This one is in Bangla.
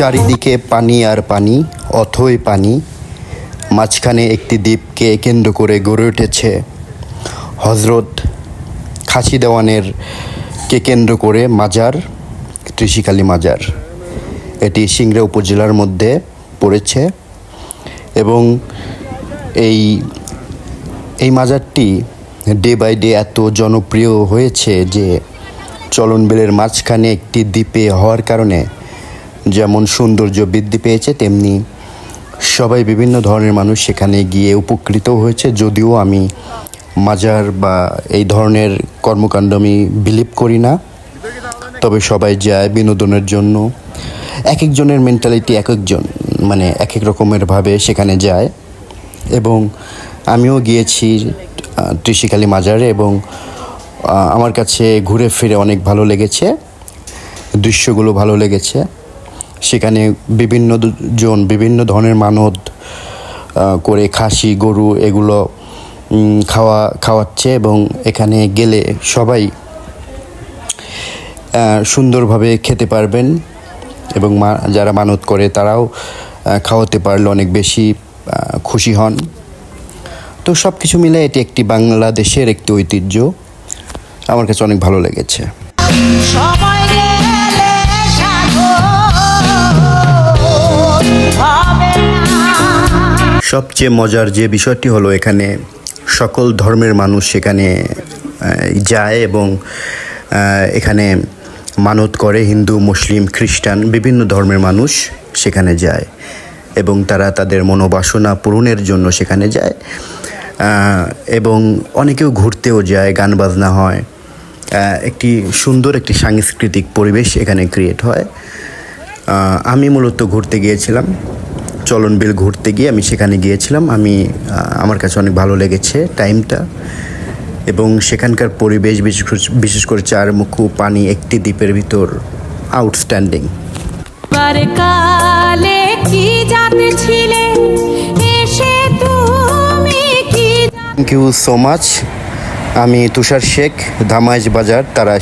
চারিদিকে পানি আর পানি, অথই পানি। মাঝখানে একটি দ্বীপকে কেন্দ্র করে গড়ে উঠেছে হজরত খাসি দেওয়ানের কে কেন্দ্র করে মাজার ত্রিশিকালী মাজার। এটি সিংড়া উপজেলার মধ্যে পড়েছে এবং এই এই মাজারটি ডে বাই ডে এত জনপ্রিয় হয়েছে যে চলন বিলের মাঝখানে একটি দ্বীপে হওয়ার কারণে যেমন সৌন্দর্য বৃদ্ধি পেয়েছে, তেমনি সবাই বিভিন্ন ধরনের মানুষ সেখানে গিয়ে উপকৃত হয়েছে। যদিও আমি মাজার বা এই ধরনের কর্মকাণ্ড আমি বিলিভ করি না। তবে সবাই যায় বিনোদনের জন্য। এক একজনের মেন্টালিটি এক একজন মানে এক এক রকমের ভাবে সেখানে যায়। এবং আমিও গিয়েছি ত্রিশিকালী মাজারে এবং আমার কাছে ঘুরে ফিরে অনেক ভালো লেগেছে। দৃশ্যগুলো ভালো লেগেছে। সেখানে বিভিন্ন জন বিভিন্ন ধরনের মানত করে খাসি, গরু এগুলো খাওয়া, খাওয়াচ্ছে এবং এখানে গেলে সবাই সুন্দরভাবে খেতে পারবেন এবং মা যারা মানত করে তারাও খাওয়াতে পারলে অনেক বেশি খুশি হন। তো সব কিছু মিলে এটি একটি বাংলাদেশের একটি ঐতিহ্য। আমার কাছে অনেক ভালো লেগেছে। সবচেয়ে মজার যে বিষয়টি হলো এখানে সকল ধর্মের মানুষ সেখানে যায় এবং এখানে মানত করে, হিন্দু, মুসলিম, খ্রিস্টান, বিভিন্ন ধর্মের মানুষ সেখানে যায় এবং তারা তাদের মনোবাসনা পূরণের জন্য সেখানে যায়। এবং অনেকেও ঘুরতেও যায়, গান বাজনা হয়। একটি সুন্দর একটি সাংস্কৃতিক পরিবেশ এখানে ক্রিয়েট হয়। আমি মূলত ঘুরতে গিয়েছিলাম। চলন বিল ঘুরতে গিয়ে আমি সেখানে গিয়েছিলাম। আমি আমার কাছে অনেক ভালো লেগেছে টাইমটা। এবং সেখানকার পরিবেশ বিশেষ করে- বিশেষ করে চারমুখু পানি একটি দ্বীপের ভিতর outstanding thank you so much আমি তুষার শেখ ধামাইজ বাজার তারা